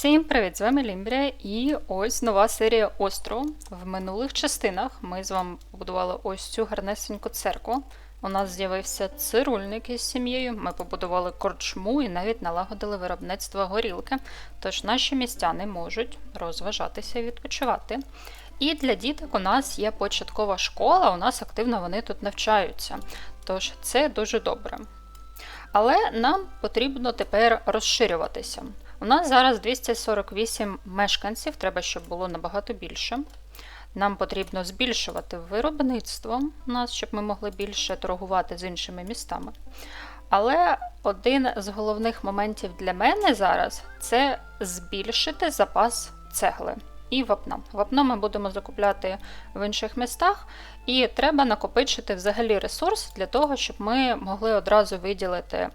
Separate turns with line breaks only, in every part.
Всім привіт! З вами Лімбрія і ось нова серія Остров. В минулих частинах ми з вами побудували ось цю гарнесеньку церкву. У нас з'явився цирульник із сім'єю, ми побудували корчму і навіть налагодили виробництво горілки, тож наші містяни можуть розважатися і відпочивати. І для діток у нас є початкова школа, у нас активно вони тут навчаються. Тож це дуже добре. Але нам потрібно тепер розширюватися. У нас зараз 248 мешканців, треба, щоб було набагато більше. Нам потрібно збільшувати виробництво у нас, щоб ми могли більше торгувати з іншими містами. Але один з головних моментів для мене зараз це збільшити запас цегли і вапна. Вапно ми будемо закупляти в інших містах, і треба накопичити взагалі ресурс для того, щоб ми могли одразу виділити е,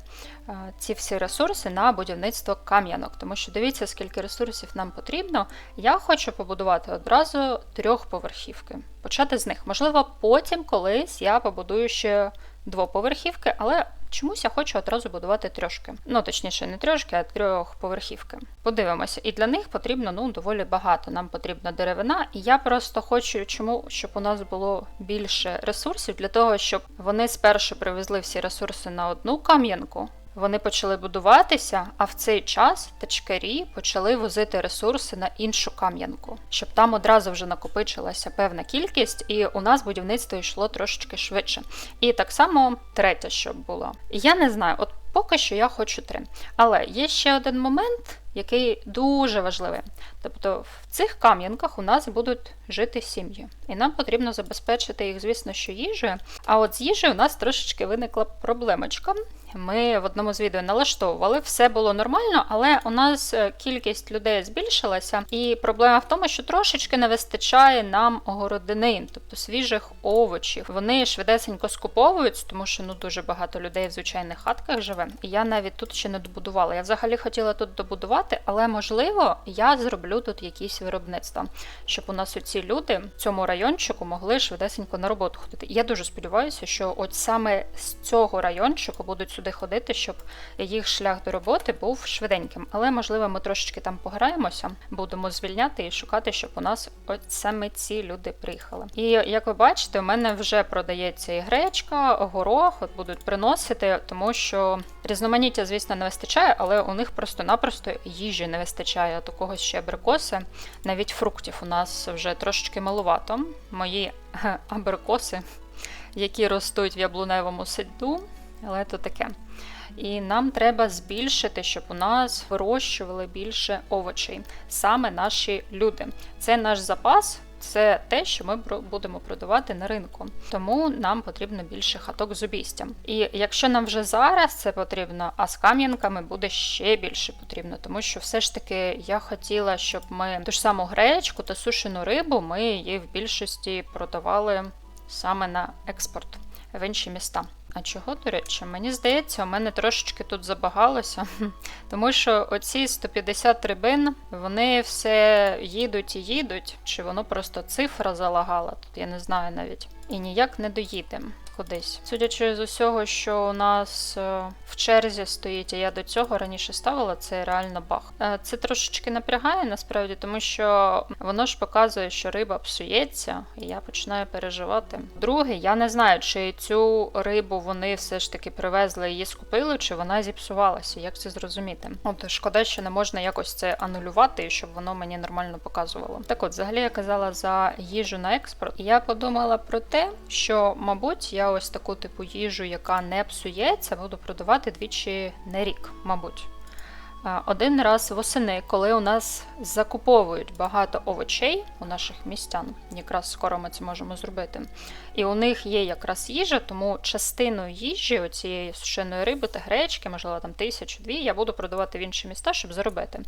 ці всі ресурси на будівництво кам'янок. Тому що дивіться, скільки ресурсів нам потрібно. Я хочу побудувати одразу трьохповерхівки. Почати з них. Можливо, потім колись я побудую ще двоповерхівки, але чомусь я хочу одразу будувати трьошки. Ну, точніше, не трьошки, а трьохповерхівки. Подивимося, і для них потрібно ну, доволі багато. Нам потрібна деревина, і я просто хочу, чому щоб у нас було більше ресурсів для того, щоб вони спершу привезли всі ресурси на одну кам'янку. Вони почали будуватися, а в цей час тачкарі почали возити ресурси на іншу кам'янку, щоб там одразу вже накопичилася певна кількість, і у нас будівництво йшло трошечки швидше. І так само третє, щоб було. Я не знаю, от поки що я хочу три. Але є ще один момент, який дуже важливий. Тобто в цих кам'янках у нас будуть жити сім'ї, і нам потрібно забезпечити їх, звісно, що їжею. А от з їжею у нас трошечки виникла проблемочка. Ми в одному з відео налаштовували, все було нормально, але у нас е, кількість людей збільшилася, і проблема в тому, що трошечки не вистачає нам огородини, тобто свіжих овочів. Вони швидесенько скуповуються, тому що ну дуже багато людей в звичайних хатках живе. І я навіть тут ще не добудувала. Я взагалі хотіла тут добудувати, але можливо я зроблю тут якісь виробництва, щоб у нас оці люди в цьому райончику могли швидесенько на роботу ходити. Я дуже сподіваюся, що от саме з цього райончику будуть сюди ходити, щоб їх шлях до роботи був швиденьким. Але, можливо, ми трошечки там пограємося, будемо звільняти і шукати, щоб у нас от саме ці люди приїхали. І як ви бачите, у мене вже продається і гречка, горох, от будуть приносити, тому що різноманіття, звісно, не вистачає, але у них просто-напросто їжі не вистачає такого ще абрикоси. Навіть фруктів у нас вже трошечки малувато. Мої абрикоси, які ростуть в яблуневому саду, але то таке. І нам треба збільшити, щоб у нас вирощували більше овочей, саме наші люди. Це наш запас. Це те, що ми будемо продавати на ринку, тому нам потрібно більше хаток з обійстям. І якщо нам вже зараз це потрібно, а з кам'янками буде ще більше потрібно, тому що все ж таки я хотіла, щоб ми ту ж саму гречку та сушену рибу ми її в більшості продавали саме на експорт в інші міста. А чого, до речі, мені здається, у мене трошечки тут забагалося, тому що оці 150 рибин, вони все їдуть і їдуть, чи воно просто цифра залагала, тут я не знаю навіть. І ніяк не доїдемо кудись. Судячи з усього, що у нас е, в черзі стоїть, а я до цього раніше ставила, це реально баг. Е, це трошечки напрягає насправді, тому що воно ж показує, що риба псується, і я починаю переживати. Друге, я не знаю, чи цю рибу вони все ж таки привезли її скупили, чи вона зіпсувалася. Як це зрозуміти? От шкода, що не можна якось це анулювати, щоб воно мені нормально показувало. Так от, взагалі я казала за їжу на експорт, і я подумала про те, що, мабуть, я ось таку типу їжу, яка не псується, буду продавати двічі на рік, мабуть. Один раз восени, коли у нас закуповують багато овочей у наших містян, якраз скоро ми це можемо зробити. І у них є якраз їжа, тому частину їжі, цієї сушеної риби та гречки, можливо, там тисячу-дві, я буду продавати в інші міста, щоб заробити.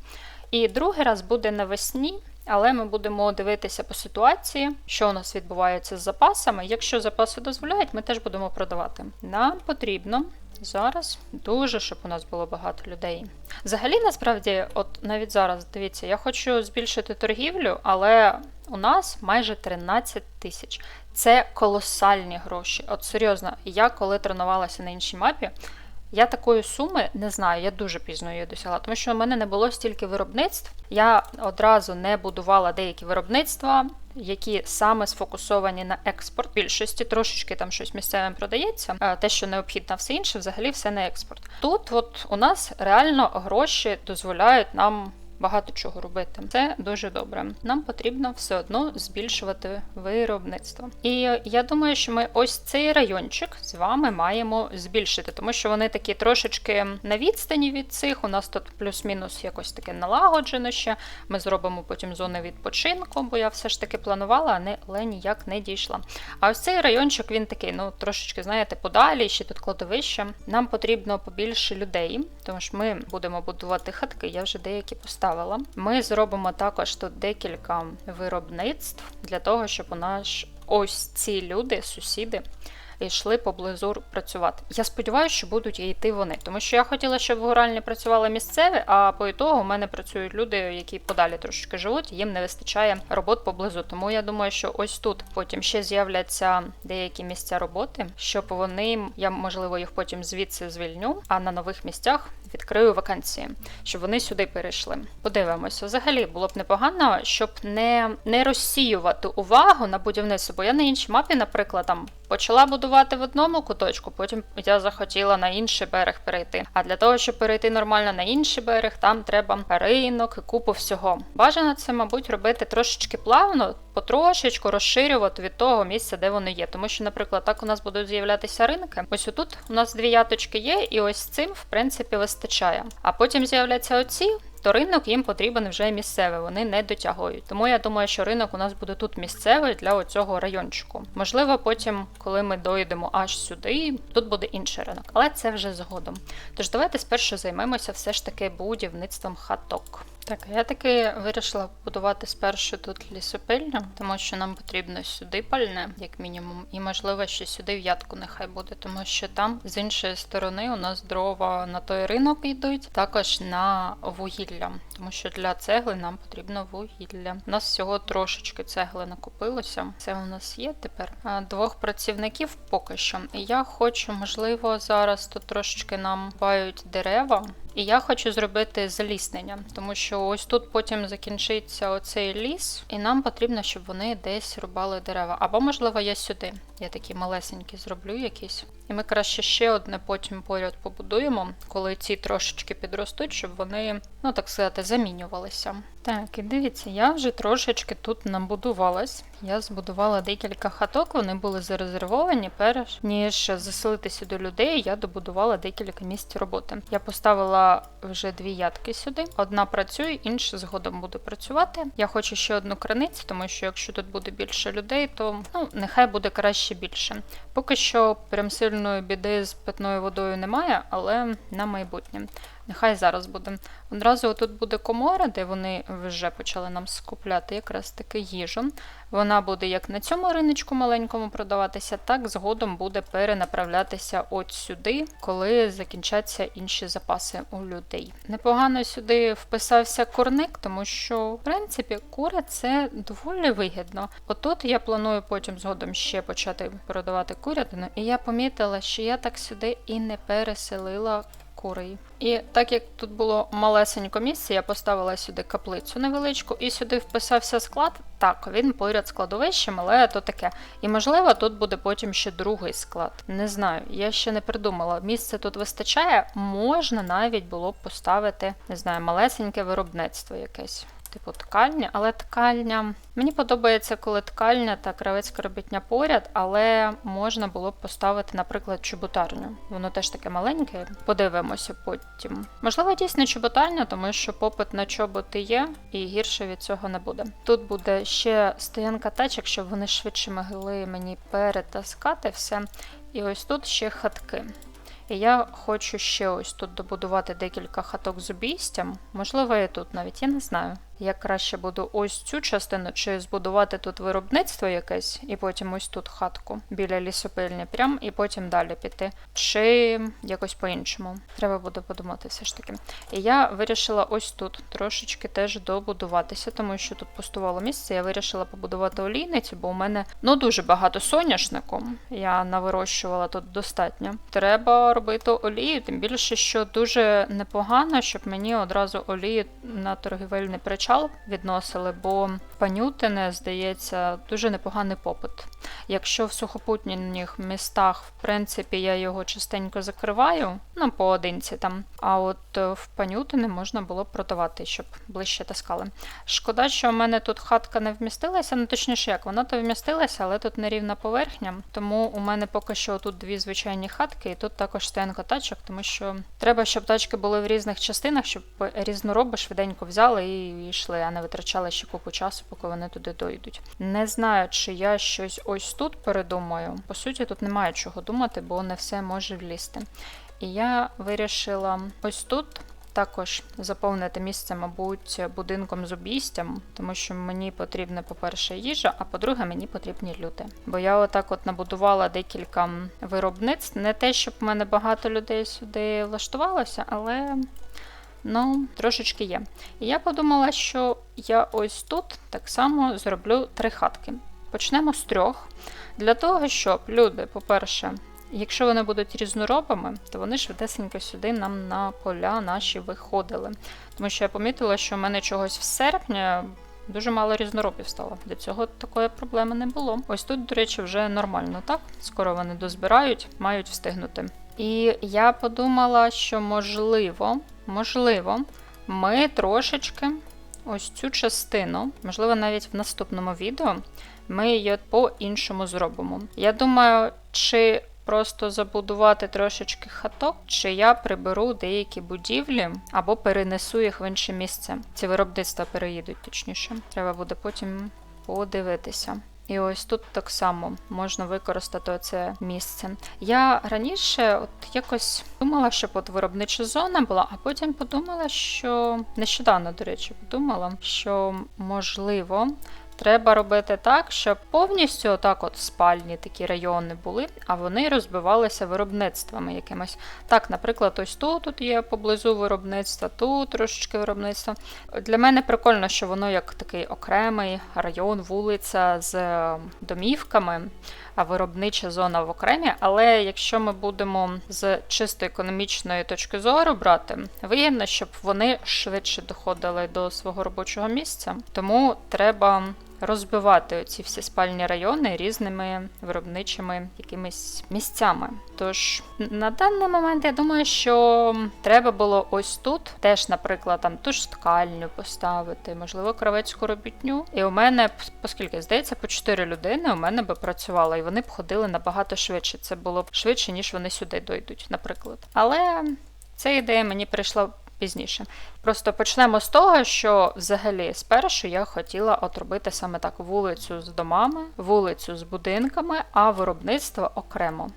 І другий раз буде навесні, але ми будемо дивитися по ситуації, що у нас відбувається з запасами. Якщо запаси дозволяють, ми теж будемо продавати. Нам потрібно зараз дуже, щоб у нас було багато людей. Взагалі, насправді, от навіть зараз, дивіться, я хочу збільшити торгівлю, але у нас майже 13 тисяч. Це колосальні гроші. От серйозно, я коли тренувалася на іншій мапі. Я такої суми не знаю, я дуже пізно її досягла, тому що в мене не було стільки виробництв. Я одразу не будувала деякі виробництва, які саме сфокусовані на експорт. Більшості трошечки там щось місцевим продається. Те, що необхідно, все інше, взагалі все на експорт. Тут, от у нас реально гроші дозволяють нам. Багато чого робити. Це дуже добре. Нам потрібно все одно збільшувати виробництво. І я думаю, що ми ось цей райончик з вами маємо збільшити, тому що вони такі трошечки на відстані від цих. У нас тут плюс-мінус якось таке налагоджено ще. Ми зробимо потім зони відпочинку, бо я все ж таки планувала, але ніяк не дійшла. А ось цей райончик він такий, ну трошечки, знаєте, подалі, ще тут кладовище. Нам потрібно побільше людей, тому що ми будемо будувати хатки. Я вже деякі поставила. Ми зробимо також тут декілька виробництв для того, щоб у нас ось ці люди, сусіди. Йшли поблизу працювати. Я сподіваюся, що будуть і йти вони, тому що я хотіла, щоб в горальні працювали місцеві, а по ітогу у мене працюють люди, які подалі трошки живуть, їм не вистачає робот поблизу. Тому я думаю, що ось тут потім ще з'являться деякі місця роботи, щоб вони, я можливо їх потім звідси звільню, а на нових місцях відкрию вакансії, щоб вони сюди перейшли. Подивимося, взагалі було б непогано, щоб не, не розсіювати увагу на будівництво. Бо я на іншій мапі, наприклад, там почала будувати в одному куточку, потім я захотіла на інший берег перейти. А для того, щоб перейти нормально на інший берег, там треба ринок і купу всього. Бажано це, мабуть, робити трошечки плавно, потрошечку розширювати від того місця, де вони є. Тому що, наприклад, так у нас будуть з'являтися ринки. Ось отут у нас дві яточки є, і ось цим, в принципі, вистачає. А потім з'являться оці. То ринок їм потрібен вже місцевий, вони не дотягують. Тому я думаю, що ринок у нас буде тут місцевий для оцього райончику. Можливо, потім, коли ми дойдемо аж сюди, тут буде інший ринок, але це вже згодом. Тож давайте спершу займемося все ж таки будівництвом хаток. Так, я таки вирішила будувати спершу тут лісопильню, тому що нам потрібно сюди пальне, як мінімум, і можливо ще сюди в'ятку нехай буде, тому що там з іншої сторони у нас дрова на той ринок йдуть, також на вугілля, тому що для цегли нам потрібно вугілля. У нас всього трошечки цегли накопилося. Це у нас є тепер двох працівників поки що. І я хочу, можливо, зараз тут трошечки нам бають дерева. І я хочу зробити заліснення, тому що ось тут потім закінчиться оцей ліс, і нам потрібно, щоб вони десь рубали дерева. Або, можливо, я сюди. Я такі малесенькі зроблю якісь. І ми краще ще одне потім поряд побудуємо, коли ці трошечки підростуть, щоб вони, ну так сказати, замінювалися. Так, і дивіться, я вже трошечки тут набудувалась. Я збудувала декілька хаток, вони були зарезервовані, перш ніж заселити сюди людей, я добудувала декілька місць роботи. Я поставила вже дві ядки сюди. Одна працює, інша згодом буде працювати. Я хочу ще одну краницю, тому що якщо тут буде більше людей, то ну нехай буде краще більше. Поки що прям сильної біди з питною водою немає, але на майбутнє. Нехай зараз буде. Одразу тут буде комора, де вони вже почали нам скупляти якраз таки їжу. Вона буде як на цьому риночку маленькому продаватися, так згодом буде перенаправлятися от сюди, коли закінчаться інші запаси у людей. Непогано сюди вписався курник, тому що, в принципі, кури це доволі вигідно. Отут я планую потім згодом ще почати продавати курятину, і я помітила, що я так сюди і не переселила курей. І так як тут було малесенько місце, я поставила сюди каплицю невеличку, і сюди вписався склад. Так, він поряд складовищем, кладовищем, але то таке. І можливо, тут буде потім ще другий склад. Не знаю, я ще не придумала. Місце тут вистачає, можна навіть було б поставити, не знаю, малесеньке виробництво якесь. Типу ткальня, але ткальня. Мені подобається, коли ткальня та кравецька робітня поряд, але можна було б поставити, наприклад, чоботарню. Воно теж таке маленьке. Подивимося потім. Можливо, дійсно чоботарня, тому що попит на чоботи є, і гірше від цього не буде. Тут буде ще стоянка тачок, щоб вони швидше могли мені перетаскати все. І ось тут ще хатки. І я хочу ще ось тут добудувати декілька хаток з обійстям. Можливо, і тут навіть, я не знаю. Як краще буду ось цю частину, чи збудувати тут виробництво якесь, і потім ось тут хатку біля лісопильні, прям і потім далі піти. Чи якось по-іншому. Треба буде подумати все ж таки. І я вирішила ось тут трошечки теж добудуватися, тому що тут пустувало місце. Я вирішила побудувати олійницю, бо у мене ну дуже багато соняшнику. Я навирощувала тут достатньо. Треба робити олію, тим більше, що дуже непогано, щоб мені одразу олію на торгівельний причал відносили, бо панютине, здається, дуже непоганий попит. Якщо в сухопутніх містах, в принципі, я його частенько закриваю, ну, поодинці там, а от е, в панютине можна було продавати, щоб ближче таскали. Шкода, що в мене тут хатка не вмістилася, ну точніше як, вона то вмістилася, але тут нерівна поверхня, тому у мене поки що тут дві звичайні хатки, і тут також стоянка тачок, тому що треба, щоб тачки були в різних частинах, щоб різнороби швиденько взяли і йшли, а не витрачали ще купу часу, поки вони туди дойдуть. Не знаю, чи я щось ось тут передумаю. По суті, тут немає чого думати, бо не все може влізти. І я вирішила ось тут також заповнити місце, мабуть, будинком з обійстям, тому що мені потрібна, по-перше, їжа, а по-друге, мені потрібні люди. Бо я отак от набудувала декілька виробництв. Не те, щоб в мене багато людей сюди влаштувалося, але ну, трошечки є. І я подумала, що я ось тут так само зроблю три хатки. Почнемо з трьох. Для того, щоб люди, по-перше, Якщо вони будуть різноробами, то вони швидесенько сюди нам на поля наші виходили. Тому що я помітила, що в мене чогось в серпні дуже мало різноробів стало. До цього такої проблеми не було. Ось тут, до речі, вже нормально, так? Скоро вони дозбирають, мають встигнути. І я подумала, що можливо, можливо, ми трошечки ось цю частину, можливо, навіть в наступному відео, ми її по-іншому зробимо. Я думаю, чи просто забудувати трошечки хаток, чи я приберу деякі будівлі або перенесу їх в інше місце. Ці виробництва переїдуть, точніше. Треба буде потім подивитися. І ось тут так само можна використати це місце. Я раніше от якось думала, щоб от виробнича зона була, а потім подумала, що нещодавно, до речі, подумала, що можливо Треба робити так, щоб повністю отак от спальні такі райони були, а вони розбивалися виробництвами якимось. Так, наприклад, ось тут тут є поблизу виробництва, тут трошечки виробництва. Для мене прикольно, що воно як такий окремий район, вулиця з домівками, а виробнича зона в окремі. Але якщо ми будемо з чисто економічної точки зору брати, вигідно, щоб вони швидше доходили до свого робочого місця. Тому треба розбивати ці всі спальні райони різними виробничими якимись місцями. Тож на даний момент я думаю, що треба було ось тут теж, наприклад, там ту ж ткальню поставити, можливо, кравецьку робітню. І у мене, оскільки здається, по 4 людини у мене би працювало, і вони б ходили набагато швидше. Це було б швидше, ніж вони сюди дойдуть, наприклад. Але ця ідея мені прийшла пізніше. Просто почнемо з того, що взагалі спершу я хотіла отробити саме так вулицю з домами, вулицю з будинками, а виробництво окремо.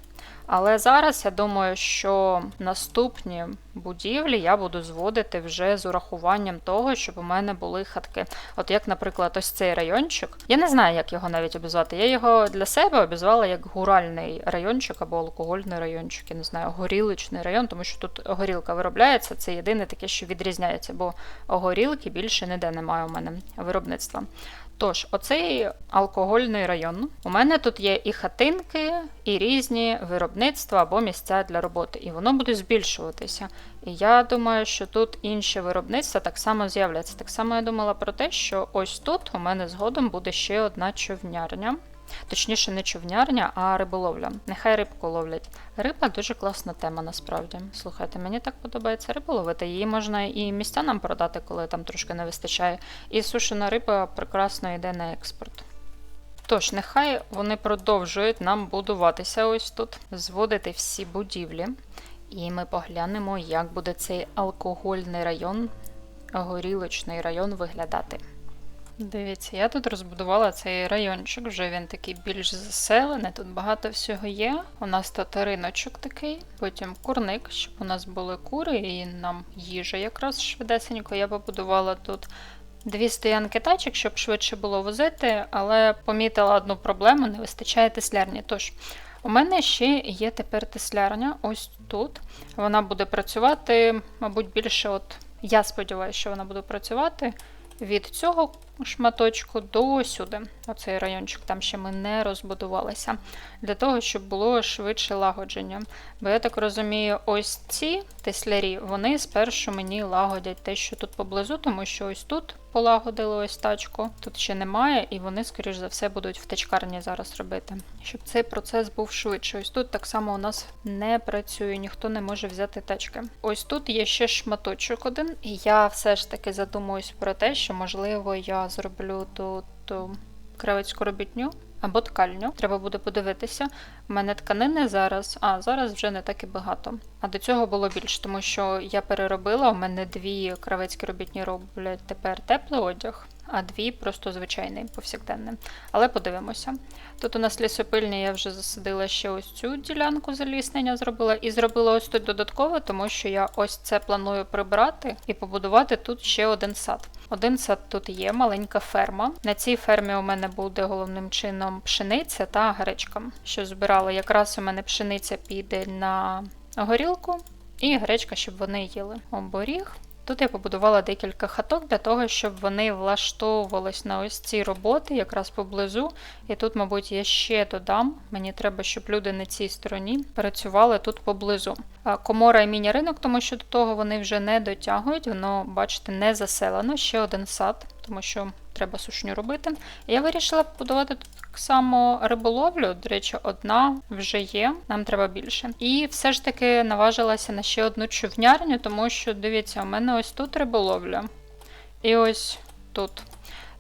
Але зараз я думаю, що наступні будівлі я буду зводити вже з урахуванням того, щоб у мене були хатки. От як, наприклад, ось цей райончик. Я не знаю, як його навіть обізвати. Я його для себе обізвала як гуральний райончик або алкогольний райончик, я не знаю, горіличний район, тому що тут горілка виробляється. Це єдине таке, що відрізняється, бо горілки більше ніде немає у мене виробництва. Тож, оцей алкогольний район. У мене тут є і хатинки, і різні виробництва або місця для роботи, і воно буде збільшуватися. І я думаю, що тут інші виробництва так само з'являться. Так само я думала про те, що ось тут у мене згодом буде ще одна човнярня. Точніше, не човнярня, а риболовля. Нехай рибку ловлять. Риба дуже класна тема, насправді. Слухайте, мені так подобається рибу ловити. Її можна і містянам продати, коли там трошки не вистачає. І сушена риба прекрасно йде на експорт. Тож, нехай вони продовжують нам будуватися ось тут, зводити всі будівлі. І ми поглянемо, як буде цей алкогольний район, горілочний район виглядати. Дивіться, я тут розбудувала цей райончик, вже він такий більш заселений, тут багато всього є. У нас тут риночок такий, потім курник, щоб у нас були кури і нам їжа якраз швидесенько. Я побудувала тут дві стоянки тачок, щоб швидше було возити, але помітила одну проблему: не вистачає теслярні. Тож у мене ще є тепер теслярня ось тут. Вона буде працювати, мабуть, більше, от я сподіваюся, що вона буде працювати від цього шматочку до сюди. Оцей райончик, там ще ми не розбудувалися. Для того, щоб було швидше лагодження. Бо я так розумію, ось ці теслярі, вони спершу мені лагодять те, що тут поблизу, тому що ось тут полагодили ось тачку, тут ще немає, і вони, скоріш за все, будуть в тачкарні зараз робити. Щоб цей процес був швидше. Ось тут так само у нас не працює, ніхто не може взяти тачки. Ось тут є ще шматочок один, і я все ж таки задумуюсь про те, що можливо я зроблю тут ту кравецьку робітню. Або ткальню, треба буде подивитися. У мене тканини зараз, а зараз вже не так і багато. А до цього було більше, тому що я переробила. У мене дві кравецькі робітні роблять тепер теплий одяг, а дві просто звичайний, повсякденний. Але подивимося. Тут у нас лісопильня, я вже засадила ще ось цю ділянку заліснення зробила. І зробила ось тут додатково, тому що я ось це планую прибрати і побудувати тут ще один сад. Один сад тут є, маленька ферма. На цій фермі у мене буде головним чином пшениця та гречка. Що збирала, якраз у мене пшениця піде на горілку, і гречка, щоб вони їли. Оборіг. Тут я побудувала декілька хаток для того, щоб вони влаштовувались на ось ці роботи, якраз поблизу. І тут, мабуть, я ще додам. Мені треба, щоб люди на цій стороні працювали тут поблизу. Комора і міні-ринок, тому що до того вони вже не дотягують, воно, бачите, не заселено. Ще один сад, тому що треба сушню робити. Я вирішила побудувати тут так само риболовлю. До речі, одна вже є, нам треба більше. І все ж таки наважилася на ще одну човнярню, тому що, дивіться, у мене ось тут риболовля. І ось тут.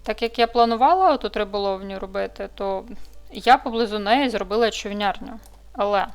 Так як я планувала тут риболовню робити, то я поблизу неї зробила човнярню. Але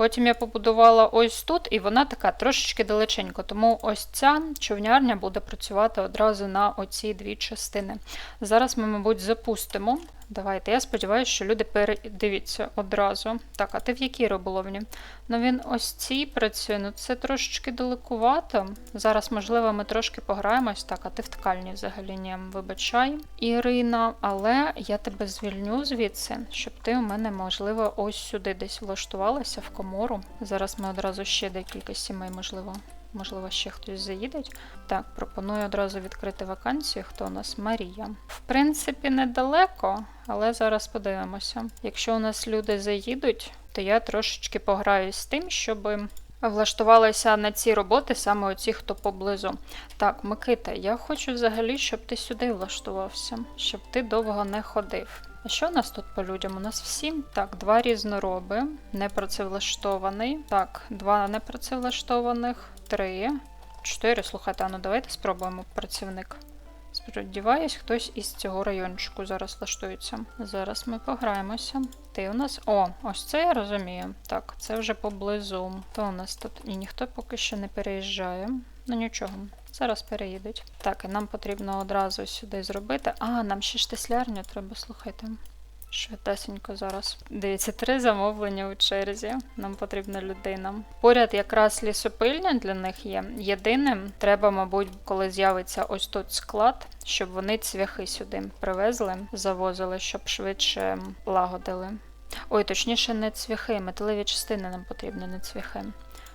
потім я побудувала ось тут, і вона така трошечки далеченько. Тому ось ця човнярня буде працювати одразу на оці дві частини. Зараз ми, мабуть, запустимо. Давайте, я сподіваюся, що люди передивіться одразу. Так, а ти в якій риболовні? Ну він ось цій працює, ну це трошечки далекувато. Зараз, можливо, ми трошки пограємось. Так, а ти в ткальні взагалі ні, вибачай, Ірина, але я тебе звільню звідси, щоб ти у мене, можливо, ось сюди десь влаштувалася в комору. Зараз ми одразу ще декілька сімей, можливо. Можливо, ще хтось заїде. Так, пропоную одразу відкрити вакансію. Хто у нас Марія? В принципі, недалеко, але зараз подивимося. Якщо у нас люди заїдуть, то я трошечки пограюсь з тим, щоб влаштувалися на ці роботи саме оці, хто поблизу. Так, Микита, я хочу взагалі, щоб ти сюди влаштувався, щоб ти довго не ходив. А що у нас тут по людям? У нас всі? Так, два різнороби, непрацевлаштований. Так, два непрацевлаштованих, три, чотири. Слухайте, а ну давайте спробуємо працівник. Сподіваюсь, хтось із цього райончику зараз влаштується. Зараз ми пограємося. Ти у нас. О, ось це я розумію. Так, це вже поблизу. То у нас тут і ніхто поки що не переїжджає. Ну нічого, зараз переїдуть. Так, і нам потрібно одразу сюди зробити. А, нам ще ж теслярню треба, слухайте. Швидесенько зараз. Дивіться, три замовлення у черзі. Нам потрібна людина. Поряд якраз лісопильня для них є. Єдиним, треба, мабуть, коли з'явиться ось тут склад, щоб вони цвяхи сюди привезли, завозили, щоб швидше лагодили. Ой, точніше, не цвяхи, металеві частини нам потрібні, не цвяхи.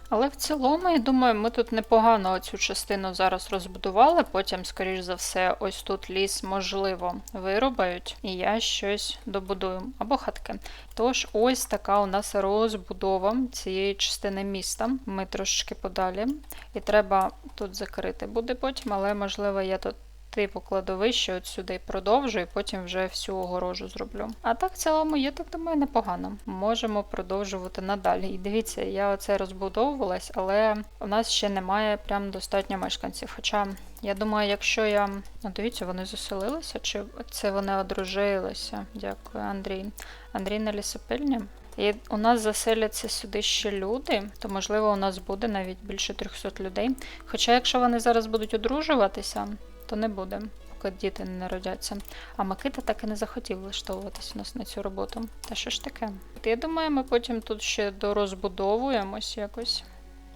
Але в цілому, я думаю, ми тут непогано цю частину зараз розбудували. Потім, скоріш за все, ось тут ліс, можливо, вирубають, і я щось добудую або хатки. Тож, ось така у нас розбудова цієї частини міста. Ми трошечки подалі. І треба тут закрити буде потім, але, можливо, я тут типу кладовище от сюди продовжу і потім вже всю огорожу зроблю. А так, в цілому, я так думаю, непогано. Можемо продовжувати надалі. І дивіться, я оце розбудовувалась, але у нас ще немає прям достатньо мешканців. Хоча, я думаю, якщо я. Ну, дивіться, вони заселилися, чи це вони одружилися? Дякую, Андрій. Андрій на лісопильні. І у нас заселяться сюди ще люди, то можливо у нас буде навіть більше 300 людей. Хоча, якщо вони зараз будуть одружуватися, то не буде, поки діти не народяться. А Микита так і не захотів влаштовуватися у нас на цю роботу. Та що ж таке? Я думаю, ми потім тут ще дорозбудовуємось якось.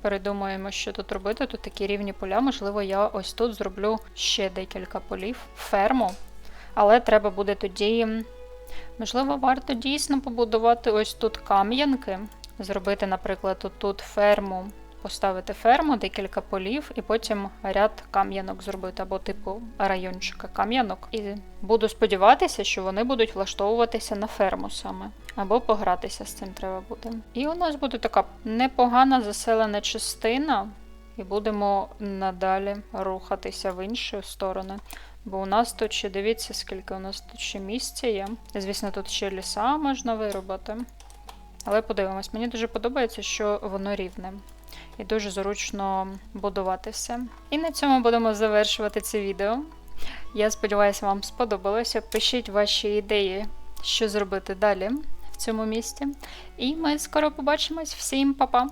передумаємо, що тут робити. Тут такі рівні поля. Можливо, я ось тут зроблю ще декілька полів, ферму. Але треба буде тоді. Можливо, варто дійсно побудувати ось тут кам'янки. Зробити, наприклад, тут ферму, поставити ферму, декілька полів, і потім ряд кам'янок зробити, або типу райончика кам'янок. І буду сподіватися, що вони будуть влаштовуватися на ферму саме. Або погратися з цим треба буде. І у нас буде така непогана заселена частина, і будемо надалі рухатися в інші сторони. Бо у нас тут ще дивіться, скільки у нас тут ще місця є. Звісно, тут ще ліса можна виробити. Але подивимось, мені дуже подобається, що воно рівне. І дуже зручно будувати все. І на цьому будемо завершувати це відео. Я сподіваюся, вам сподобалося. Пишіть ваші ідеї, що зробити далі в цьому місті. І ми скоро побачимось. Всім па-па!